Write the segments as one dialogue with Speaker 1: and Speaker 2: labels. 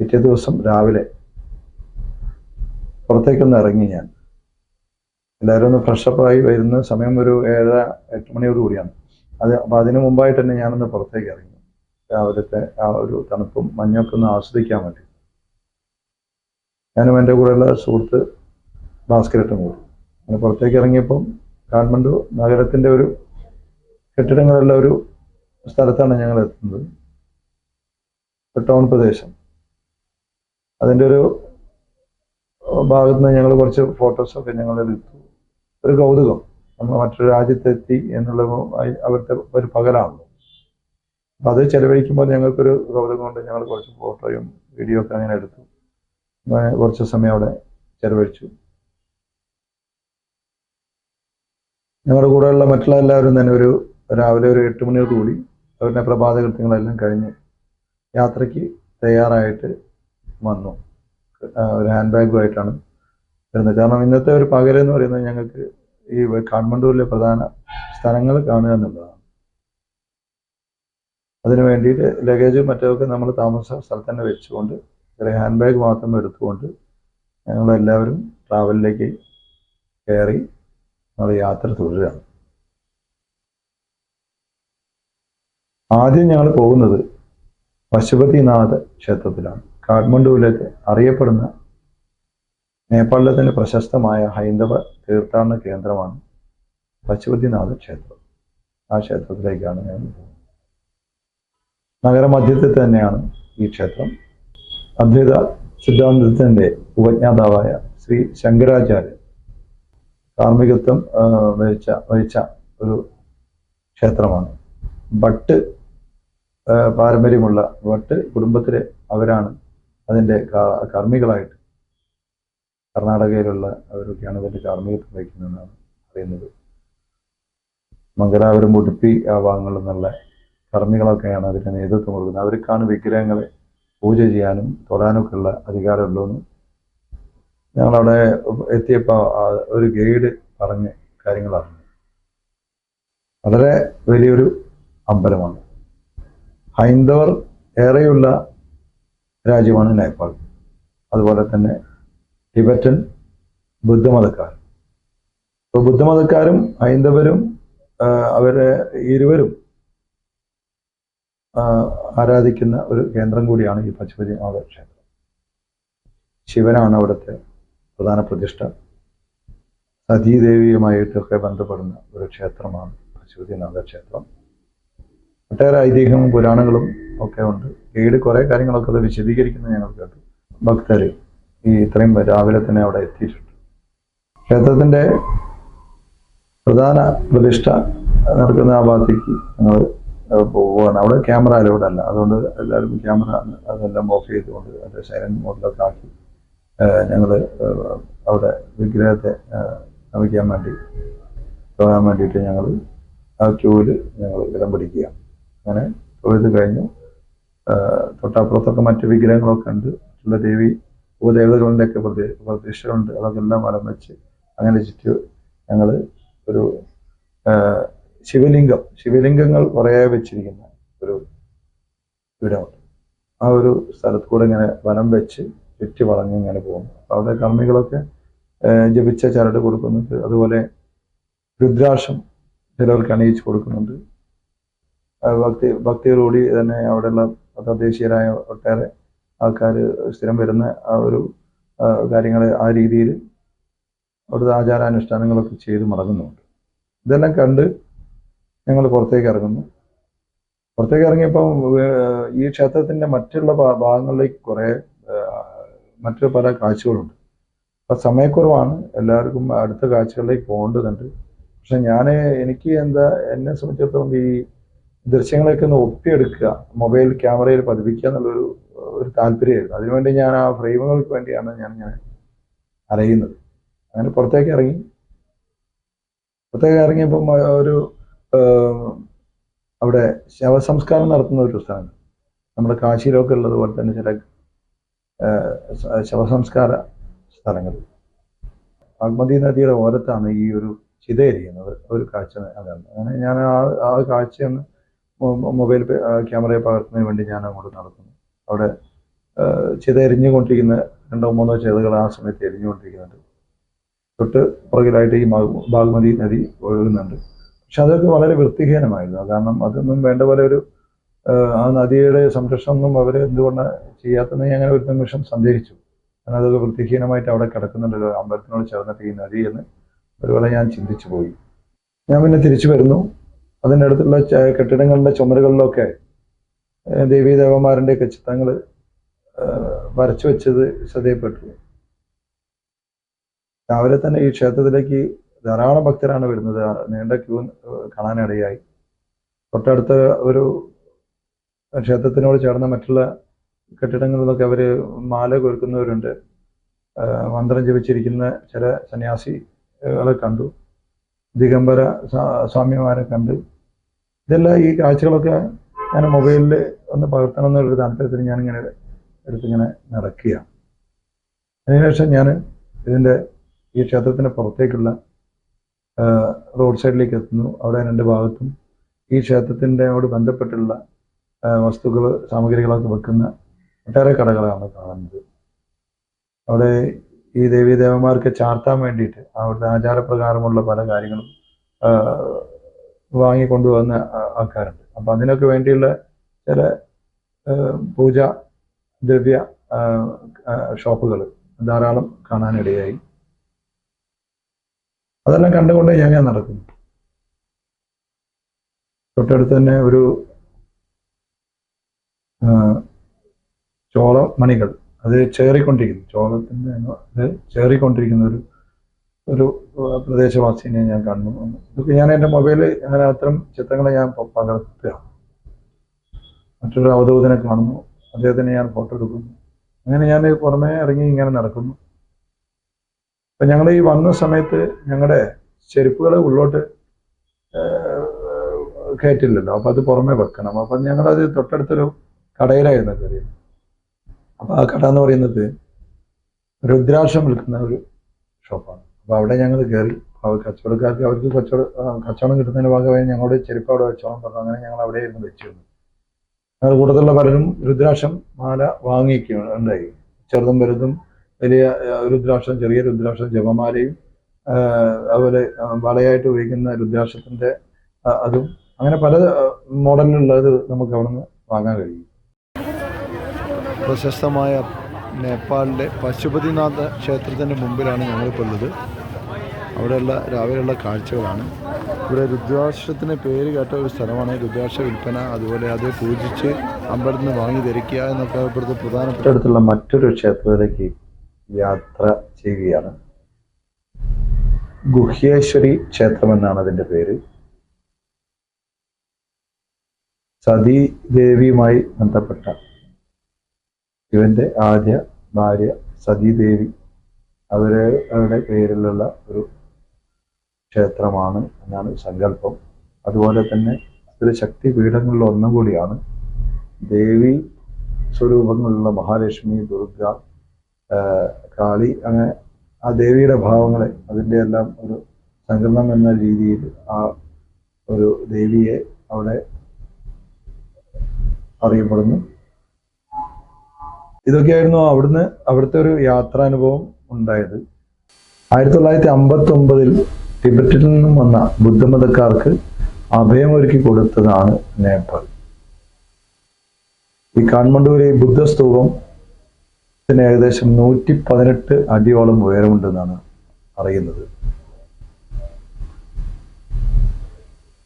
Speaker 1: പിറ്റേ ദിവസം രാവിലെ പുറത്തേക്കൊന്ന് ഇറങ്ങി ഞാൻ. എല്ലാവരും ഒന്ന് ഫ്രഷപ്പായി വരുന്ന സമയം ഒരു ഏഴര എട്ട് മണിയോട് കൂടിയാണ്. അത് അപ്പം അതിനു മുമ്പായിട്ട് തന്നെ ഞാനൊന്ന് പുറത്തേക്ക് ഇറങ്ങി. രാവിലത്തെ ആ ഒരു തണുപ്പും മഞ്ഞൊക്കെ ഒന്ന് ആസ്വദിക്കാൻ വേണ്ടി. ഞാനും എന്റെ കൂടെയുള്ള സുഹൃത്ത് ഭാസ്കരട്ടും കൂടി. അങ്ങനെ പുറത്തേക്ക് ഇറങ്ങിയപ്പം കാഠ്മണ്ഡു നഗരത്തിന്റെ ഒരു കെട്ടിടങ്ങളുള്ള ഒരു സ്ഥലത്താണ് ഞങ്ങൾ എത്തുന്നത്. ടൗൺ പ്രദേശം. അതിന്റെ ഒരു ഭാഗത്ത് നിന്ന് ഞങ്ങൾ കുറച്ച് ഫോട്ടോസൊക്കെ ഞങ്ങൾ എടുത്തു. ഒരു കൗതുകം. നമ്മൾ മറ്റൊരു രാജ്യത്തെത്തി എന്നുള്ള അവരുടെ ഒരു പകലാണല്ലോ. അപ്പം അത് ചെലവഴിക്കുമ്പോൾ ഞങ്ങൾക്കൊരു കൗതുകം കൊണ്ട് ഞങ്ങൾ കുറച്ച് ഫോട്ടോയും വീഡിയോ ഒക്കെ അങ്ങനെ എടുത്തു. കുറച്ച് സമയം അവിടെ ചെലവഴിച്ചു. ഞങ്ങളുടെ കൂടെയുള്ള മറ്റുള്ള എല്ലാവരും തന്നെ ഒരു രാവിലെ ഒരു എട്ട് മണിയോട് കൂടി അവരുടെ പ്രഭാത കൃത്യങ്ങളെല്ലാം കഴിഞ്ഞ് യാത്രയ്ക്ക് തയ്യാറായിട്ട് വന്നു. ഒരു ഹാൻഡ് ബാഗുമായിട്ടാണ് വരുന്നത്. കാരണം ഇന്നത്തെ ഒരു പകരെന്ന് പറയുന്നത് ഞങ്ങൾക്ക് ഈ കാഠ്മണ്ഡുവിലെ പ്രധാന സ്ഥലങ്ങൾ കാണുക എന്നുള്ളതാണ്. അതിനു വേണ്ടിയിട്ട് ലഗേജും മറ്റൊക്കെ നമ്മൾ താമസ സ്ഥലത്ത് തന്നെ വെച്ചുകൊണ്ട് ചെറിയ ഹാൻഡ് ബാഗ് മാത്രം എടുത്തുകൊണ്ട് ഞങ്ങളെല്ലാവരും ട്രാവലിലേക്ക് കയറി നമ്മൾ യാത്ര തുടരുകയാണ്. ആദ്യം ഞങ്ങൾ പോകുന്നത് പശുപതിനാഥ ക്ഷേത്രത്തിലാണ്. കാഠ്മണ്ഡുവിലേക്ക് അറിയപ്പെടുന്ന നേപ്പാളിലെ തന്നെ പ്രശസ്തമായ ഹൈന്ദവ തീർത്ഥാടന കേന്ദ്രമാണ് പശുപതിനാഥ ക്ഷേത്രം. ആ ക്ഷേത്രത്തിലേക്കാണ് ഞാൻ നഗരമധ്യത്തിൽ തന്നെയാണ് ഈ ക്ഷേത്രം. അദ്വൈത സിദ്ധാന്തത്തിന്റെ ഉപജ്ഞാതാവായ ശ്രീ ശങ്കരാചാര്യ കാർമ്മികത്വം വഹിച്ച വഹിച്ച ഒരു ക്ഷേത്രമാണ്. ഭട്ട് പാരമ്പര്യമുള്ള ഭട്ട് കുടുംബത്തിലെ അവരാണ് അതിന്റെ കർമ്മികളായിട്ട് കർണാടകയിലുള്ള അവരൊക്കെയാണ് ഇതിന്റെ കാർമ്മികത്വം വഹിക്കുന്നതെന്നാണ് അറിയുന്നത്. മംഗലാപുരം ഉടുപ്പി ആ ഭാഗങ്ങളിൽ നിന്നുള്ള കർമ്മികളൊക്കെയാണ് അതിന് നേതൃത്വം കൊടുക്കുന്നത്. അവർക്കാണ് വിഗ്രഹങ്ങളെ പൂജ ചെയ്യാനും തൊടാനൊക്കെ ഉള്ള അധികാരമുള്ളതെന്ന് ഞങ്ങളവിടെ എത്തിയപ്പോൾ ഒരു ഗൈഡ് പറഞ്ഞ് കാര്യങ്ങൾ വളരെ വലിയൊരു അമ്പലമാണ്. ഹൈന്ദവർ ഏറെയുള്ള രാജ്യമാണ് നേപ്പാൾ. അതുപോലെ തന്നെ ടിബറ്റൻ ബുദ്ധമതക്കാർ. ഇപ്പോൾ ബുദ്ധമതക്കാരും ഹൈന്ദവരും അവരെ ഇരുവരും ആരാധിക്കുന്ന ഒരു കേന്ദ്രം കൂടിയാണ് ഈ പശുപതിനാഥ ക്ഷേത്രം. ശിവനാണ് അവിടുത്തെ പ്രധാന പ്രതിഷ്ഠ. സതീദേവിയുമായിട്ടൊക്കെ ബന്ധപ്പെടുന്ന ഒരു ക്ഷേത്രമാണ് പശുപതിനാഥ ക്ഷേത്രം ഒട്ടേറെ ഐതിഹ്യവും പുരാണങ്ങളും ഒക്കെ ഉണ്ട്. ഗൈഡ് കുറേ കാര്യങ്ങളൊക്കെ അത് വിശദീകരിക്കുന്നത് ഞങ്ങൾ കേട്ടു. ഭക്തർ ഈ ഇത്രയും രാവിലെ തന്നെ അവിടെ എത്തിയിട്ടുണ്ട്. ക്ഷേത്രത്തിന്റെ പ്രധാന പ്രതിഷ്ഠ നടക്കുന്ന ആ ഭാഗത്തേക്ക് ഞങ്ങൾ പോവുകയാണ്. അവിടെ ക്യാമറ അലൗഡ് അല്ല. അതുകൊണ്ട് എല്ലാവരും ക്യാമറ അതെല്ലാം ഓഫ് ചെയ്തുകൊണ്ട് അതിന്റെ സൈലന്റ് മോഡിലൊക്കെ ആക്കി ഞങ്ങൾ അവിടെ വിഗ്രഹത്തെ നമിക്കാൻ വേണ്ടി തൊഴാൻ വേണ്ടിയിട്ട് ഞങ്ങൾ ആ ക്യൂവിൽ ഞങ്ങൾ ഇടം പിടിക്കുക അങ്ങനെ തൊഴുത് കഴിഞ്ഞു. തൊട്ടപ്പുറത്തൊക്കെ മറ്റ് വിഗ്രഹങ്ങളൊക്കെ ഉണ്ട്. മറ്റുള്ള ദേവി ഉപദേവതകളുടെ ഒക്കെ പ്രതി പ്രതീക്ഷകളുണ്ട്. അതൊക്കെ എല്ലാം വലം വെച്ച് അങ്ങനെ ചുറ്റി ഞങ്ങൾ ഒരു ശിവലിംഗം ശിവലിംഗങ്ങൾ കുറേ വെച്ചിരിക്കുന്ന ഒരു ഇടമുണ്ട് ആ ഒരു സ്ഥലത്ത് കൂടെ ഇങ്ങനെ വനം വെച്ച് ചുറ്റി വളഞ്ഞ് ഇങ്ങനെ പോകുന്നു. അവിടെ കർമ്മികളൊക്കെ ജപിച്ച ചരട് കൊടുക്കുന്നുണ്ട്. അതുപോലെ രുദ്രാക്ഷം ചിലവർക്ക് അണിയിച്ച് കൊടുക്കുന്നുണ്ട്. ഭക്തി ഭക്തിയോടുകൂടി തന്നെ അവിടെയുള്ള തദ്ദേശീയരായ ഒട്ടേറെ ആൾക്കാർ സ്ഥിരം വരുന്ന ആ ഒരു കാര്യങ്ങൾ ആ രീതിയിൽ അവിടുത്തെ ആചാരാനുഷ്ഠാനങ്ങളൊക്കെ ചെയ്ത് മടങ്ങുന്നുണ്ട്. ഇതെല്ലാം കണ്ട് ഞങ്ങൾ പുറത്തേക്ക് ഇറങ്ങുന്നു. പുറത്തേക്ക് ഇറങ്ങിയപ്പോൾ ഈ ക്ഷേത്രത്തിന്റെ മറ്റുള്ള ഭാഗങ്ങളിലേക്ക് കുറേ മറ്റു പല കാഴ്ചകളുണ്ട്. അപ്പം സമയക്കുറവാണ്. എല്ലാവർക്കും അടുത്ത കാഴ്ചകളിലേക്ക് പോകേണ്ടതുണ്ട്. പക്ഷെ ഞാൻ എനിക്ക് എന്താ എന്നെ സംബന്ധിച്ചിടത്തോളം ഈ ദൃശ്യങ്ങളൊക്കെ ഒന്ന് ഒപ്പിയെടുക്കുക മൊബൈൽ ക്യാമറയിൽ പതിപ്പിക്കുക എന്നുള്ളൊരു ഒരു താല്പര്യമായിരുന്നു. അതിനുവേണ്ടി ഞാൻ ആ ഫ്രെയിമുകൾക്ക് വേണ്ടിയാണ് ഞാൻ ഇങ്ങനെ അറിയുന്നത് അങ്ങനെ പുറത്തേക്ക് ഇറങ്ങി. പുറത്തേക്ക് ഇറങ്ങിയപ്പം ഒരു അവിടെ ശവസംസ്കാരം നടത്തുന്ന ഒരു സ്ഥലം നമ്മുടെ കാശിയിലൊക്കെ ഉള്ളതുപോലെ തന്നെ ചില ശവസംസ്കാര സ്ഥലങ്ങൾ. ബാഗ്മതി നദിയുടെ ഓരത്താണ് ഈ ഒരു ചിതയിരിക്കുന്നത് ഒരു കാഴ്ച അതാണ് അങ്ങനെ ഞാൻ ആ ആ കാഴ്ചയൊന്ന് മൊബൈൽ ക്യാമറയെ പകർത്തുന്നതിന് വേണ്ടി ഞാൻ അങ്ങോട്ട് നടക്കുന്നു. അവിടെ ആ, ചിത എരിഞ്ഞുകൊണ്ടിരിക്കുന്ന രണ്ടോ മൂന്നോ ചിതകൾ ആ സമയത്ത് എരിഞ്ഞുകൊണ്ടിരിക്കുന്നുണ്ട്. തൊട്ട് പുറകിലായിട്ട് ഈ ബാഗ്മതി നദി ഒഴുകുന്നുണ്ട്. പക്ഷെ അതൊക്കെ വളരെ വൃത്തിഹീനമായിരുന്നു. കാരണം അതൊന്നും വേണ്ട പോലെ ഒരു ആ, നദിയുടെ നദിയുടെ സംരക്ഷണമൊന്നും അവർ എന്തുകൊണ്ട് ചെയ്യാത്തതെന്ന് ഞാൻ അങ്ങനെ ഒരു നിമിഷം സന്ദേഹിച്ചു. കാരണം അതൊക്കെ വൃത്തിഹീനമായിട്ട് അവിടെ കിടക്കുന്നുണ്ടല്ലോ അമ്പലത്തിനോട് ചേർന്നിട്ട് ഈ നദി എന്ന് ഒരുപോലെ ഞാൻ ചിന്തിച്ചു പോയി. ഞാൻ പിന്നെ തിരിച്ചു വരുന്നു. അതിന്റെ അടുത്തുള്ള കെട്ടിടങ്ങളുടെ ചുമരുകളിലൊക്കെ ദേവി ദേവീ ദേവന്മാരുടെ ഒക്കെ ചിത്രങ്ങൾ വരച്ചു വെച്ചത് ശ്രദ്ധയപ്പെട്ടു രാവിലെ തന്നെ ഈ ക്ഷേത്രത്തിലേക്ക് ധാരാളം ഭക്തരാണ് വരുന്നത്. നീണ്ട ക്യൂ കാണാനിടയായി. തൊട്ടടുത്ത ഒരു ക്ഷേത്രത്തിനോട് ചേർന്ന മറ്റുള്ള കെട്ടിടങ്ങളിലൊക്കെ അവർ മാല കോർക്കുന്നവരുണ്ട് മന്ത്രം ജപിച്ചിരിക്കുന്ന ചില സന്യാസികളെ കണ്ടു. ദിഗംബര സ്വാ- സ്വാമിമാരെ കണ്ട് ഇതെല്ലാം ഈ കാഴ്ചകളൊക്കെ ഞാൻ മൊബൈലിൽ ഒന്ന് പകർത്തണം എന്നുള്ളൊരു താല്പര്യത്തിൽ ഞാനിങ്ങനെ എടുത്തിങ്ങനെ നടക്കുകയാണ്. അതിനുശേഷം ഞാൻ ഇതിന്റെ ഈ ക്ഷേത്രത്തിന്റെ പുറത്തേക്കുള്ള റോഡ് സൈഡിലേക്ക് എത്തുന്നു. അവിടെ രണ്ട് ഭാഗത്തും ഈ ക്ഷേത്രത്തിന്റെയോട് ബന്ധപ്പെട്ടുള്ള വസ്തുക്കൾ സാമഗ്രികളൊക്കെ വെക്കുന്ന ഒട്ടേറെ കടകളാണ് കാണുന്നത്. അവിടെ ഈ ദേവീദേവന്മാർക്ക് ചാർത്താൻ വേണ്ടിയിട്ട് അവിടുത്തെ ആചാരപ്രകാരമുള്ള പല കാര്യങ്ങളും വാങ്ങിക്കൊണ്ടുവന്ന ആൾക്കാരുണ്ട്. അപ്പം അതിനൊക്കെ വേണ്ടിയുള്ള ചില പൂജ ദ്രവ്യ ഷോപ്പുകൾ ധാരാളം കാണാനിടയായി. അതെല്ലാം കണ്ടുകൊണ്ട് ഞാൻ നടക്കുന്നു. തൊട്ടടുത്ത് തന്നെ ഒരു ചോള മണികൾ അത് ചേറിക്കൊണ്ടിരിക്കുന്നു. ചോളത്തിന്റെ അത് ചേറിക്കൊണ്ടിരിക്കുന്ന ഒരു ഒരു പ്രദേശവാസിനെ ഞാൻ കണ്ടു ഇതൊക്കെ ഞാൻ എന്റെ മൊബൈലിൽ ഞാൻ അത്തരം ചിത്രങ്ങളെ ഞാൻ പകർത്തുകയാണ്. മറ്റൊരു അവധൂതനെ കാണുന്നു. അദ്ദേഹത്തിന് ഞാൻ ഫോട്ടോ എടുക്കുന്നു. അങ്ങനെ ഞാൻ പുറമേ ഇറങ്ങി ഇങ്ങനെ നടക്കുന്നു. അപ്പം ഞങ്ങൾ ഈ വന്ന സമയത്ത് ഞങ്ങളുടെ ചെരുപ്പുകൾ ഉള്ളോട്ട് കയറ്റില്ലല്ലോ. അപ്പം അത് പുറമേ വെക്കണം. അപ്പം ഞങ്ങളത് തൊട്ടടുത്തൊരു കടയിലായിരുന്നു കയറിയത്. അപ്പം ആ കട എന്ന് പറയുന്നത് രുദ്രാക്ഷം വിൽക്കുന്ന ഒരു ഷോപ്പാണ്. അപ്പോൾ അവിടെ ഞങ്ങൾ കയറി അവർ കച്ചവടക്കാർക്ക് അവർക്ക് കച്ചവട കച്ചവടം കിട്ടുന്നതിന്റെ ഭാഗമായി ഞങ്ങളുടെ ചെരുപ്പ് അവിടെ വെച്ചോളം പറഞ്ഞു. അങ്ങനെ ഞങ്ങൾ അവിടെ ഇരുന്ന് വെച്ചിരുന്നു. ഞങ്ങൾ കൂട്ടത്തിലുള്ള പലരും രുദ്രാക്ഷം മാല വാങ്ങിയൊക്കെയാണ് ഉണ്ടായി. ചെറുതും വലുതും വലിയ രുദ്രാക്ഷം ചെറിയ രുദ്രാക്ഷം ജപമാലയും അതുപോലെ വളയായിട്ട് ഉപയോഗിക്കുന്ന രുദ്രാക്ഷത്തിന്റെ അതും അങ്ങനെ പല മോഡലിലുള്ളത് നമുക്ക് അവിടെ നിന്ന് വാങ്ങാൻ കഴിയും. പ്രശസ്തമായ നേപ്പാളിലെ പശുപതിനാഥ ക്ഷേത്രത്തിന്റെ മുമ്പിലാണ് ഞങ്ങളിപ്പോൾ ഉള്ളത്. അവിടെയുള്ള രാവിലെയുള്ള കാഴ്ചകളാണ്. ഇവിടെ രുദ്രാക്ഷത്തിന് പേര് കേട്ട ഒരു സ്ഥലമാണ്. രുദ്രാക്ഷ വിൽപ്പന അതുപോലെ അത് പൂജിച്ച് അമ്പലത്തിൽ നിന്ന് വാങ്ങി ധരിക്കുക എന്നൊക്കെ ഇവിടുത്തെ പ്രധാനപ്പെട്ട അടുത്തുള്ള മറ്റൊരു ക്ഷേത്രത്തിലേക്ക് യാത്ര ചെയ്യുകയാണ്. ഗുഹ്യേശ്വരി ക്ഷേത്രം എന്നാണ് അതിന്റെ പേര്. സതീദേവിയുമായി ബന്ധപ്പെട്ട ഇവന്റെ ആദ്യ ഭാര്യ സതീദേവി. അവരെ അവരുടെ പേരിലുള്ള ഒരു ക്ഷേത്രമാണ് എന്നാണ് സങ്കല്പം. അതുപോലെ തന്നെ ഒരു ശക്തി പീഠങ്ങളിൽ ഒന്നും കൂടിയാണ് ദേവി സ്വരൂപങ്ങളുള്ള മഹാലക്ഷ്മി ദുർഗ കാളി അങ്ങനെ ആ ദേവിയുടെ ഭാവങ്ങളെ അതിന്റെ എല്ലാം ഒരു സങ്കലനം എന്ന രീതിയിൽ ആ ഒരു ദേവിയെ അവിടെ അറിയപ്പെടുന്നു. ഇതൊക്കെയായിരുന്നു അവിടുന്ന് അവിടുത്തെ ഒരു യാത്രാനുഭവം ഉണ്ടായത്. ആയിരത്തി തൊള്ളായിരത്തി അമ്പത്തി ഒമ്പതിൽ ടിബറ്റിൽ നിന്നും വന്ന ബുദ്ധമതക്കാർക്ക് അഭയമൊരുക്കി കൊടുത്തതാണ് നേപ്പാൾ. ഈ കാഠ്മണ്ഡുവിലെ ബുദ്ധസ്തൂപം ഇതിന് ഏകദേശം നൂറ്റി പതിനെട്ട് അടിയോളം ഉയരമുണ്ടെന്നാണ് അറിയുന്നത്.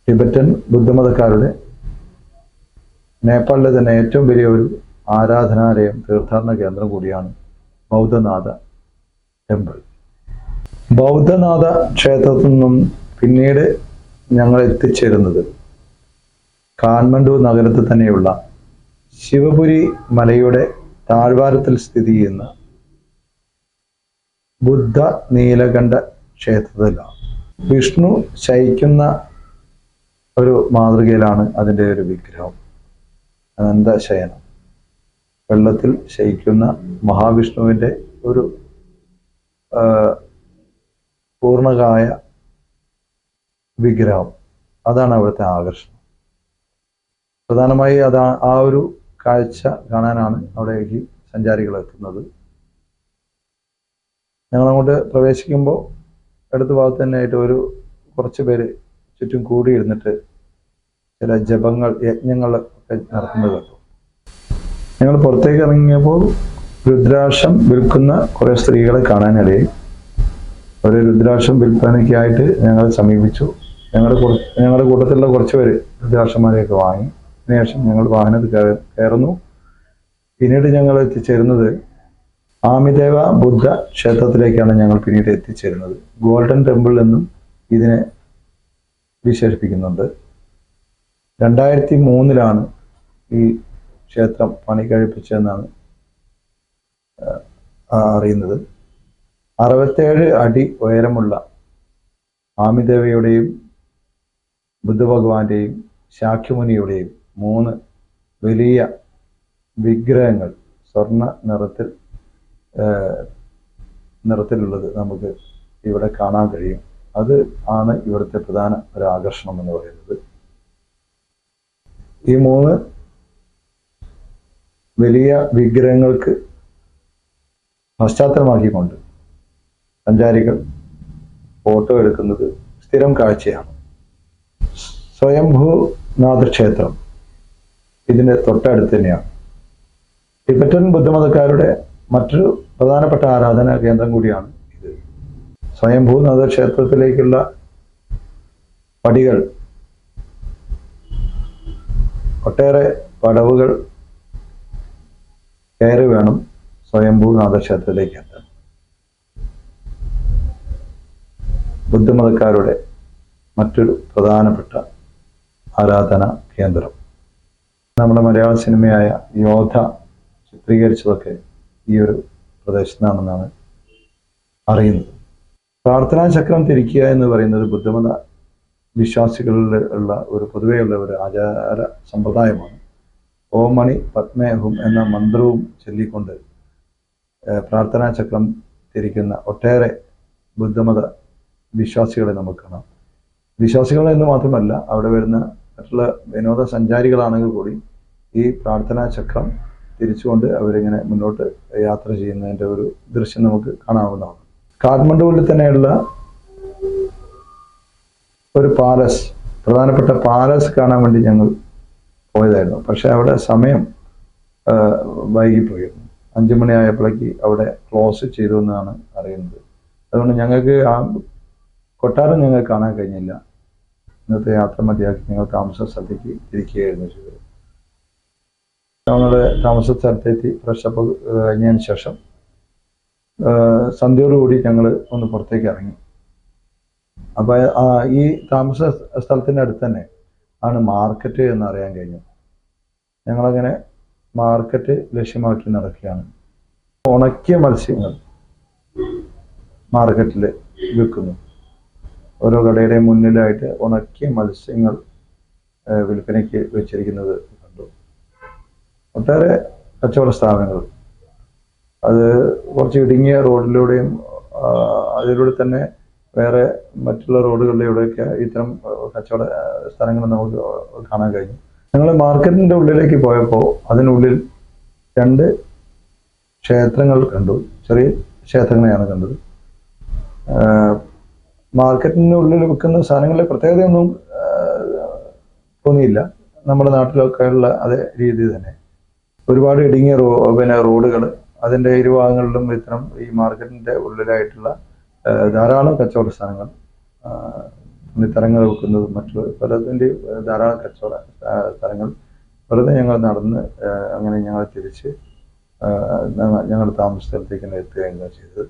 Speaker 1: ടിബറ്റൻ ബുദ്ധമതക്കാരുടെ നേപ്പാളിലെ തന്നെ ഏറ്റവും വലിയ ഒരു ആരാധനാലയം തീർത്ഥാടന കേന്ദ്രം കൂടിയാണ് ബൗദ്ധനാഥ ടെമ്പിൾ. ബൗദ്ധനാഥ ക്ഷേത്രത്തിൽ നിന്നും പിന്നീട് ഞങ്ങൾ എത്തിച്ചേരുന്നത് കാഠ്മണ്ഡു നഗരത്തിൽ തന്നെയുള്ള ശിവപുരി മലയുടെ താഴ്വാരത്തിൽ സ്ഥിതി ചെയ്യുന്ന ബുദ്ധ നീലകണ്ഠ ക്ഷേത്രത്തിലാണ്. വിഷ്ണു ശയിക്കുന്ന ഒരു മാതൃകയിലാണ് അതിന്റെ ഒരു വിഗ്രഹം അനന്തശയനം വെള്ളത്തിൽ ശയിക്കുന്ന മഹാവിഷ്ണുവിന്റെ ഒരു പൂർണകായ വിഗ്രഹം. അതാണ് അവിടുത്തെ ആകർഷണം. പ്രധാനമായി അതാ ആ ഒരു കാഴ്ച കാണാനാണ് അവിടേക്ക് സഞ്ചാരികൾ എത്തുന്നത്. ഞങ്ങൾ അങ്ങോട്ട് പ്രവേശിക്കുമ്പോൾ അടുത്ത ഭാഗത്ത് തന്നെ ആയിട്ട് ഒരു കുറച്ച് പേര് ചുറ്റും കൂടിയിരുന്നിട്ട് ചില ജപങ്ങൾ യജ്ഞങ്ങൾ ഒക്കെ നടത്തുന്നത് കണ്ടു. ഞങ്ങൾ പുറത്തേക്ക് ഇറങ്ങിയപ്പോൾ രുദ്രാക്ഷം വിൽക്കുന്ന കുറെ സ്ത്രീകളെ കാണാനിടയായി. ഒരു രുദ്രാക്ഷം വിൽപ്പനയ്ക്കായിട്ട് ഞങ്ങളെ സമീപിച്ചു. ഞങ്ങളുടെ ഞങ്ങളുടെ കൂട്ടത്തിലുള്ള കുറച്ച് പേര് രുദ്രാക്ഷന്മാരെയൊക്കെ വാങ്ങി. അതിനുശേഷം ഞങ്ങൾ വാഹനത്തിൽ കയറുന്നു. പിന്നീട് ഞങ്ങൾ എത്തിച്ചേരുന്നത് ആമിദേവ ബുദ്ധ ക്ഷേത്രത്തിലേക്കാണ് ഞങ്ങൾ പിന്നീട് എത്തിച്ചേരുന്നത്. ഗോൾഡൻ ടെമ്പിൾ എന്നും ഇതിനെ വിശേഷിപ്പിക്കുന്നുണ്ട്. രണ്ടായിരത്തി മൂന്നിലാണ് ഈ ക്ഷേത്രം പണി കഴിപ്പിച്ചതെന്നാണ് അറിയുന്നത്. അറുപത്തേഴ് അടി ഉയരമുള്ള ആമിദേവയുടെയും ബുദ്ധഭഗവാന്റെയും ശാഖ്യമുനിയുടെയും മൂന്ന് വലിയ വിഗ്രഹങ്ങൾ സ്വർണ നിറത്തിൽ നിറത്തിലുള്ളത് നമുക്ക് ഇവിടെ കാണാൻ കഴിയും. അത് ആണ് ഇവിടുത്തെ പ്രധാന ഒരു ആകർഷണം എന്ന് പറയുന്നത്. ഈ മൂന്ന് വലിയ വിഗ്രഹങ്ങൾക്ക് പശ്ചാത്തലമാക്കിക്കൊണ്ട് സഞ്ചാരികൾ ഫോട്ടോ എടുക്കുന്നത് സ്ഥിരം കാഴ്ചയാണ്. സ്വയംഭൂനാഥ ക്ഷേത്രം ഇതിന്റെ തൊട്ടടുത്ത് തന്നെയാണ്. ടിബറ്റൻ ബുദ്ധമതക്കാരുടെ മറ്റൊരു പ്രധാനപ്പെട്ട ആരാധനാ കേന്ദ്രം കൂടിയാണ് ഇത്. സ്വയംഭൂനാഥ ക്ഷേത്രത്തിലേക്കുള്ള പടികൾ ഒട്ടേറെ പടവുകൾ കയറി വേണം സ്വയംഭൂനാഥ ക്ഷേത്രത്തിലേക്ക് എത്താൻ. ബുദ്ധമതക്കാരുടെ മറ്റൊരു പ്രധാനപ്പെട്ട ആരാധന കേന്ദ്രം. നമ്മുടെ മലയാള സിനിമയായ യോധ ചിത്രീകരിച്ചതൊക്കെ ഈ ഒരു പ്രദേശത്താണെന്നാണ് അറിയുന്നത്. പ്രാർത്ഥനാ ചക്രം തിരിക്കുക എന്ന് പറയുന്നത് ബുദ്ധമത വിശ്വാസികളിൽ ഉള്ള ഒരു പൊതുവെയുള്ള ഒരു ആചാര സമ്പ്രദായമാണ്. ഓം മണി പത്മേഹും എന്ന മന്ത്രവും ചൊല്ലിക്കൊണ്ട് പ്രാർത്ഥനാ ചക്രം തിരിക്കുന്ന ഒട്ടേറെ ബുദ്ധമത വിശ്വാസികളെ നമുക്ക് കാണാം. വിശ്വാസികൾ എന്ന് മാത്രമല്ല അവിടെ വരുന്ന മറ്റുള്ള വിനോദസഞ്ചാരികളാണെങ്കിൽ കൂടി ഈ പ്രാർത്ഥനാ ചക്രം തിരിച്ചുകൊണ്ട് അവരിങ്ങനെ മുന്നോട്ട് യാത്ര ചെയ്യുന്നതിന്റെ ഒരു ദൃശ്യം നമുക്ക് കാണാവുന്നതാണ്. കാഠ്മണ്ഡുവിൽ തന്നെയുള്ള ഒരു പാലസ് പ്രധാനപ്പെട്ട പാലസ് കാണാൻ വേണ്ടി ഞങ്ങൾ പോയതായിരുന്നു. പക്ഷെ അവിടെ സമയം വൈകിപ്പോയിരുന്നു അഞ്ചു മണിയായപ്പോഴേക്ക് അവിടെ ക്ലോസ് ചെയ്തു എന്നാണ് അറിയുന്നത്. അതുകൊണ്ട് ഞങ്ങൾക്ക് ആ കൊട്ടാരം ഞങ്ങൾ കാണാൻ കഴിഞ്ഞില്ല. ഇന്നത്തെ യാത്ര മതിയാക്കി ഞങ്ങൾ താമസ സ്ഥലത്തേക്ക് തിരിക്കുകയായിരുന്നു ചെയ്തത്. ഞങ്ങളുടെ താമസ സ്ഥലത്തെത്തി ഫ്രഷപ്പ് കഴിഞ്ഞതിന് ശേഷം സന്ധ്യയോടുകൂടി ഞങ്ങൾ ഒന്ന് പുറത്തേക്ക് ഇറങ്ങി. അപ്പോൾ ഈ താമസ സ്ഥലത്തിന്റെ അടുത്ത് തന്നെ ആണ് മാർക്കറ്റ് എന്ന് അറിയാൻ കഴിഞ്ഞു ഞങ്ങളങ്ങനെ മാർക്കറ്റ് ലക്ഷ്യമാക്കി നടക്കുകയാണ്. ഉണക്കിയ മത്സ്യങ്ങൾ മാർക്കറ്റിൽ വിൽക്കുന്നു. ഓരോ കടയുടെ മുന്നിലായിട്ട് ഉണക്കിയ മത്സ്യങ്ങൾ വിൽപ്പനയ്ക്ക് വെച്ചിരിക്കുന്നത് കണ്ടു. ഒട്ടേറെ കച്ചവട സ്ഥാപനങ്ങൾ. അത് കുറച്ച് ഇടുങ്ങിയ റോഡിലൂടെയും അതിലൂടെ തന്നെ വേറെ മറ്റുള്ള റോഡുകളിലൂടെയൊക്കെ ഇത്തരം കച്ചവട സ്ഥലങ്ങൾ നമുക്ക് കാണാൻ കഴിഞ്ഞു. ഞങ്ങൾ മാർക്കറ്റിന്റെ ഉള്ളിലേക്ക് പോയപ്പോൾ അതിനുള്ളിൽ രണ്ട് ക്ഷേത്രങ്ങൾ കണ്ടു. ചെറിയ ക്ഷേത്രങ്ങളെയാണ് കണ്ടത്. ഉള്ളിൽ വിൽക്കുന്ന സാധനങ്ങളിലെ പ്രത്യേകതയൊന്നും തോന്നിയില്ല. നമ്മുടെ നാട്ടിലൊക്കെ ഉള്ള അതേ രീതി തന്നെ. ഒരുപാട് ഇടുങ്ങിയ റോ പിന്നെ റോഡുകൾ അതിന്റെ ഇരുഭാഗങ്ങളിലും ഇത്തരം ഈ മാർക്കറ്റിന്റെ ഉള്ളിലായിട്ടുള്ള ധാരാളം കച്ചവട സ്ഥലങ്ങൾ ആഹ് തുണിത്തരങ്ങൾ വെക്കുന്നതും മറ്റു പലതിന്റെ ധാരാളം കച്ചവട സ്ഥലങ്ങൾ. വെറുതെ ഞങ്ങൾ നടന്ന് അങ്ങനെ ഞങ്ങൾ തിരിച്ച് ഞങ്ങൾ താമസ സ്ഥലത്തേക്ക് തന്നെ എത്തുകയാണ് ചെയ്തത്.